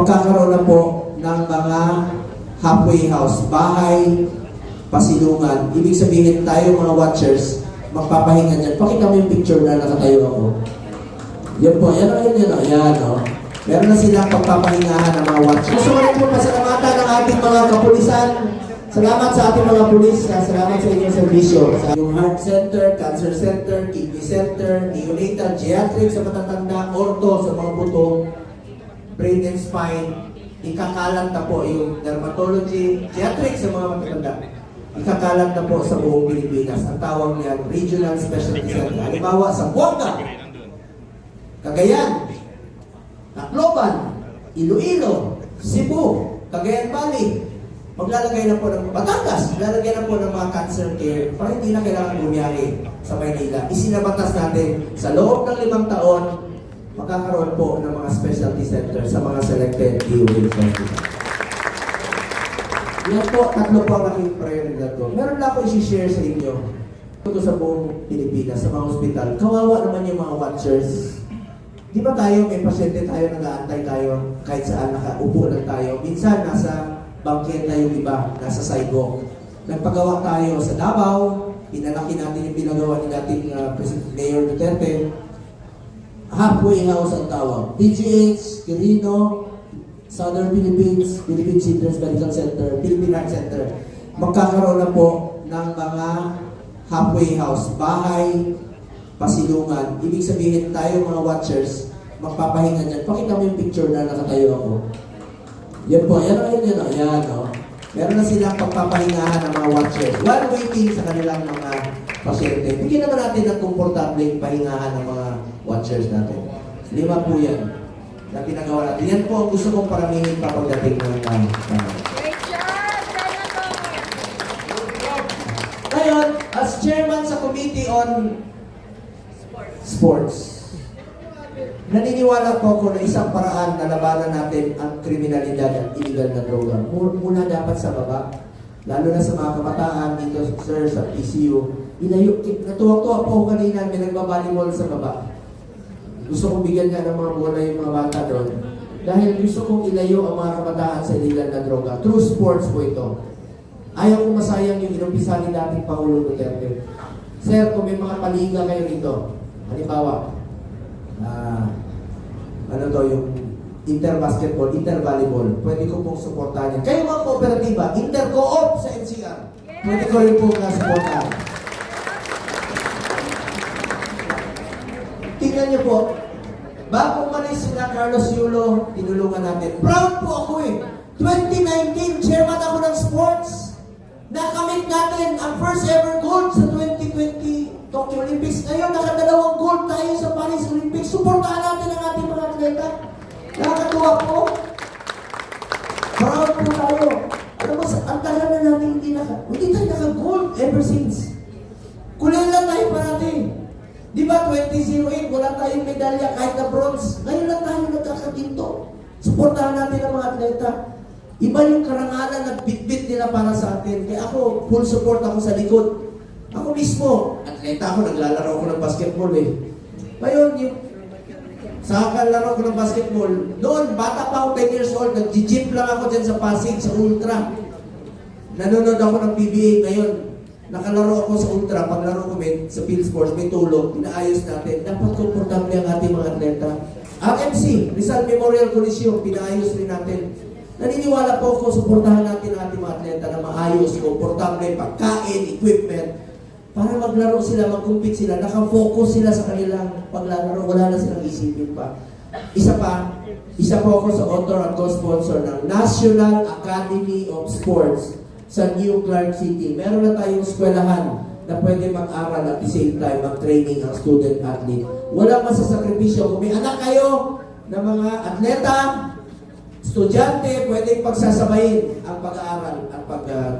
magkakaroon na po ng mga halfway house, bahay, pasilungan. Ibig sabihin tayo mga watchers, magpapahinga dyan. Pakita mo yung picture na nakatayo ako. Yan po, yan o, yan, yan o, yan o. Meron na silang pagpapahingahan ng mga watchers. Gusto ko rin po pasalamatan ng ating mga kapulisan. Salamat sa ating mga pulis. Salamat sa inyong serbisyo. Sa yung heart center, cancer center, kidney center, neonatal, geriatric sa matatanda, ortho sa mga buto, brain and spine, ikakalat na po yung dermatology, geriatric sa mga matatanda. Ikakalat na po sa buong Pilipinas. Ang tawag niyan, Regional Specialty Center. Halimbawa sa Buanga, Cagayan, Tacloban, Iloilo, Cebu, Cagayan Valley. Maglalagay na po ng Batangas, maglalagay na po ng mga cancer care para hindi na kailangan bumiyahe sa Maynila. Isinabatas natin sa loob ng limang taon, magkakaroon po ng mga specialty center sa mga selected DOH hospital. Yan po, tatlo po ang aking prioridad ko. Meron na ako isi-share sa inyo. Ito sa buong Pilipinas, sa mga ospital. Kawawa naman yung mga watchers. Di ba tayo, may pasyente tayo, nag-aantay tayo, kahit saan nakaupo lang tayo. Minsan, nasa bangketa yung iba, nasa sidewalk. Nagpagawa tayo sa Davao, pinalaki natin yung pinagawa ni dating uh, Mayor Duterte. Halfway house ang tawag. PGH, Quirino, Southern Philippines, Philippine Children's Medical Center, Philippine Heart Center. Magkakaroon na po ng mga halfway house, bahay, pasilungan. Ibig sabihin tayo mga watchers, magpapahinga dyan. Pakita mo yung picture na nakatayo ako. Yan po, yan o, yan, yan o. Meron na silang pagpapahingahan ng mga watchers while waiting sa kanilang mga pasyente. Bigyan naman natin ng komportableng pahingahan ng mga watchers natin. Lima po yan na pinagawa natin. Yan po ang gusto kong paramihin pa pagdating ng uh, uh! Ngayon, as chairman sa Committee on Sports, naniniwala po ako na isang paraan na labanan natin ang kriminalidad at illegal na droga. Mu- Muna dapat sa baba, lalo na sa mga kabataan dito, sir, sa PCU. Ilayo, natuwa-tuwa po ako kanina, may nagbabalibol sa baba. Gusto kong bigyan nga ng mga bola yung mga bata doon. Dahil gusto kong ilayo ang mga kabataan sa illegal na droga. True sports po ito. Ayaw kong masayang yung inumpisa ni dating Pangulo Duterte. Sir, kung may mga paliga kayo rito, halimbawa, ah, ano to, yung inter-basketball, inter-volleyball, pwede ko pong supportahan yan. Kayo mga kooperatiba, inter-co-op sa NCR, pwede ko rin pong supportahan. Tingnan niyo po, bago umalis si na Carlos Yulo, tinulungan natin. Proud po ako eh. 2019, chairman ako ng sports. Nakamit natin ang first ever gold sa 2020 Tokyo Olympics. Ngayon, nakadalawang gold tayo sa Paris Olympics. Suportahan natin ang ating mga atleta. Nakakatuwa po. Proud po tayo. Alam mo, ang tagal na natin hindi naka, hindi tayo naka-gold ever since. Kulang lang tayo parati. Di ba 2008, wala tayong medalya kahit na bronze. Ngayon lang tayo nagkakaginto. Suportahan natin ang mga atleta. Iba yung karangalan na bitbit nila para sa atin. Kaya ako, full support ako sa likod. Ako mismo, atleta ako, naglalaro ako ng basketball eh. Ngayon, yung sa kalaro ko ng basketball, noon, bata pa ako 10 years old, nag-jeep lang ako dyan sa Pasig, sa Ultra. Nanonood ako ng PBA ngayon. Nakalaro ako sa Ultra, paglaro ko may, sa Field Sports, may tulog, pinaayos natin. Dapat komportable ang ating mga atleta. RMC, Rizal Memorial Coliseum, pinaayos rin natin. Naniniwala po ako, suportahan natin ang ating mga atleta na maayos, komportable, pagkain, equipment, para maglaro sila, mag-compete sila, nakafocus sila sa kanilang paglalaro, wala na silang isipin pa. Isa pa, isa po ako sa author at co-sponsor ng National Academy of Sports sa New Clark City. Meron na tayong eskwelahan na pwede mag-aral at the same time mag-training ang student athlete. Walang masasakripisyo. Kung may anak kayo na mga atleta, estudyante, pwede pagsasabayin ang pag-aaral at pag, ah,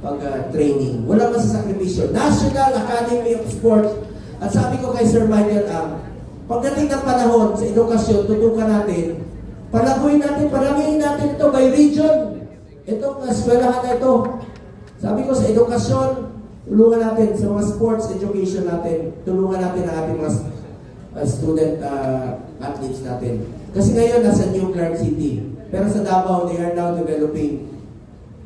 pag-training. Walang masasakripisyo. National Academy of Sports. At sabi ko kay Sir Michael Ang, pagdating ng panahon sa edukasyon, tutukan natin, palaguin natin, paramihin natin ito by region. Itong eskwelahan na ito. Sabi ko sa edukasyon, tulungan natin sa mga sports education natin, tulungan natin ang ating mga uh, student uh, athletes natin. Kasi ngayon, nasa New Clark City. Pero sa Davao, they are now developing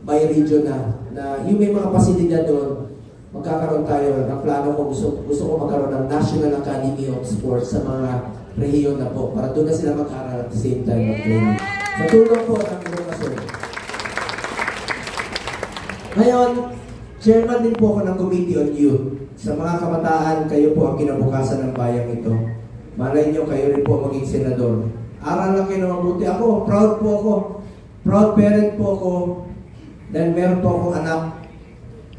by region na, na yung may mga pasilidad doon, magkakaroon tayo ng plano ko, gusto, gusto ko magkaroon ng National Academy of Sports sa mga rehiyon na po, para doon na sila mag-aral at the same time mag-training. Sa tulong po ng edukasyon. Ngayon, chairman din po ako ng Committee on Youth. Sa mga kabataan, kayo po ang kinabukasan ng bayang ito. Malay nyo, kayo rin po maging senador. Aral lang kayo na mabuti. Ako, proud po ako. Proud parent po ako. Dahil meron po akong anak.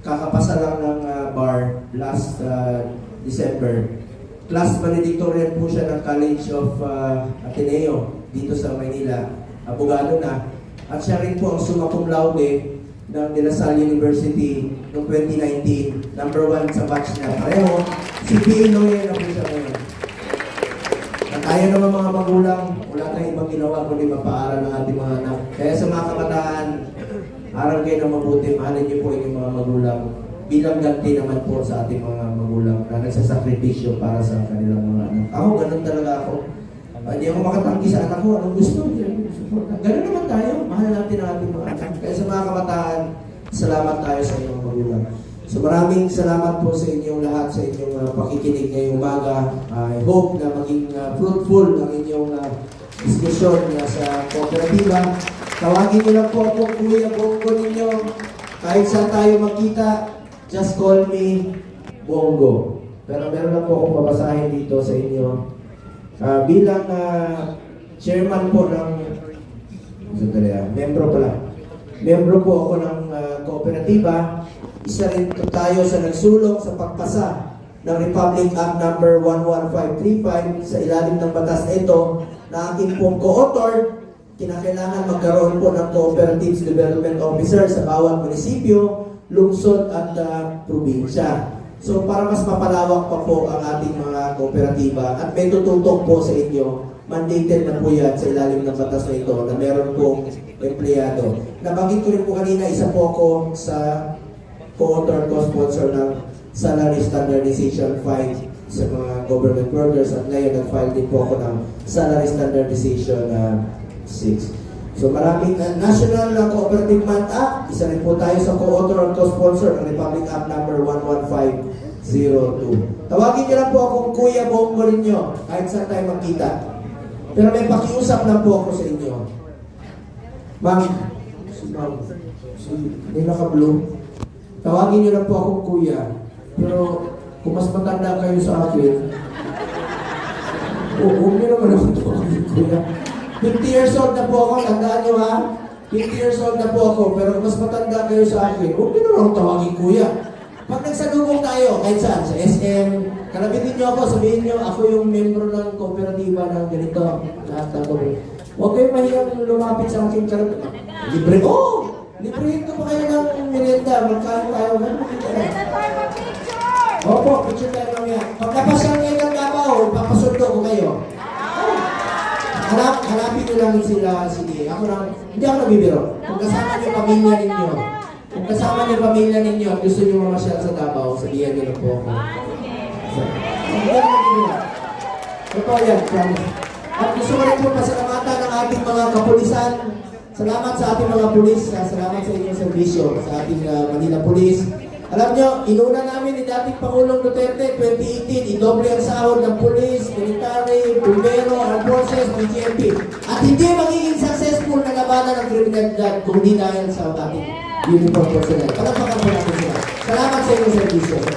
Kakapasa lang ng ah, bar last ah, December. Class valedictorian po siya ng College of ah, Ateneo dito sa Maynila. Abogado na. At siya rin po ang summa laude ng De La Salle University noong 2019. Number one sa batch niya. Pareho, CPA lawyer na po siya ngayon. At tayo naman mga magulang, wala tayong ibang ginawa kundi mapaaral ng ating mga anak. Kaya sa mga kabataan, aral kayo ng mabuti, mahalin niyo po inyong mga magulang bilang ganti naman po sa ating mga magulang na nagsasakripisyo para sa kanilang mga anak. Ako, ganun talaga ako. Hindi ako makatanggi sa anak ko, anong gusto? Ganun naman tayo, mahal natin ang ating mga anak. Kaya sa mga kabataan, salamat tayo sa inyong magulang. So maraming salamat po sa inyong lahat sa inyong uh, pakikinig ngayong umaga. I hope na maging uh, fruitful ang inyong uh, diskusyon uh, sa kooperatiba. Tawagin niyo lang po ako Kuya Bongo ninyo. Kahit saan tayo magkita, just call me Bongo. Pero meron na po akong babasahin dito sa inyo. Ah, bilang uh, chairman po ng Sandali ah. Membro pala. Membro po ako ng ah, kooperatiba. Isa rin to tayo sa nagsulong sa pagpasa ng Republic Act number 11535 sa ilalim ng batas ito na aking pong co-author kinakailangan magkaroon po ng Cooperatives Development Officer sa bawat munisipyo, lungsod at ah, probinsya. So para mas mapalawak pa po ang ating mga kooperatiba at may tututok po sa inyo mandated na po yan sa ilalim ng batas na ito na meron pong empleyado. Nabanggit ko rin po kanina, isa po ako sa co-author, co-sponsor ng Salary Standardization 5 sa mga government workers at ngayon nag-file din po ako ng Salary Standardization uh, 6. So maraming uh, National uh, Cooperative Month Act, isa rin po tayo sa co-author at co-sponsor ng Republic Act number 11502. Tawagin niyo lang po akong Kuya Bongo ninyo kahit saan tayo magkita. Pero may pakiusap lang po ako sa inyo. Ma'am, si ma'am, si, may naka-blue. Tawagin niyo lang po akong kuya. Pero kung mas matanda kayo sa akin, huwag niyo naman ako tawagin kuya. 50 years old na po ako, tandaan niyo ha? 50 years old na po ako, pero mas matanda kayo sa akin, huwag niyo naman ako tawagin kuya. Pag nagsalubong tayo, kahit saan, sa SM, kalabitin niyo ako, sabihin niyo, ako yung membro ng kooperatiba ng ganito, ng. Huwag kayong mahiyang lumapit sa karap. Libre ko! Oh, libre ko pa kayo ng merienda, magkain tayo. Mag-picture! Opo, picture tayo mamaya. Pagkapasyal kayo ng Davao, papasundo ko kayo. Hanap, hanapin nyo lang sila, sige. Ako lang, hindi ako nabibiro. Kung kasama niyo pamilya ninyo, kung kasama niyo pamilya ninyo gusto niyo mamasyal sa Davao, sabihan niyo lang po ako. Hindi ako nabibiro. Totoo yan, promise. At gusto ko rin po pasalamatan ng ating mga kapulisan. Salamat sa ating mga pulis. Salamat sa inyong serbisyo sa ating uh, Manila Police. Alam nyo, inuna namin ni dating Pangulong Duterte 2018, idoble ang sahod ng pulis, military, bumbero, armed forces, BGMP. At hindi magiging successful na labanan ng kriminalidad kung hindi dahil sa ating uniform personnel. Palagpakan po natin sila. Salamat sa inyong serbisyo.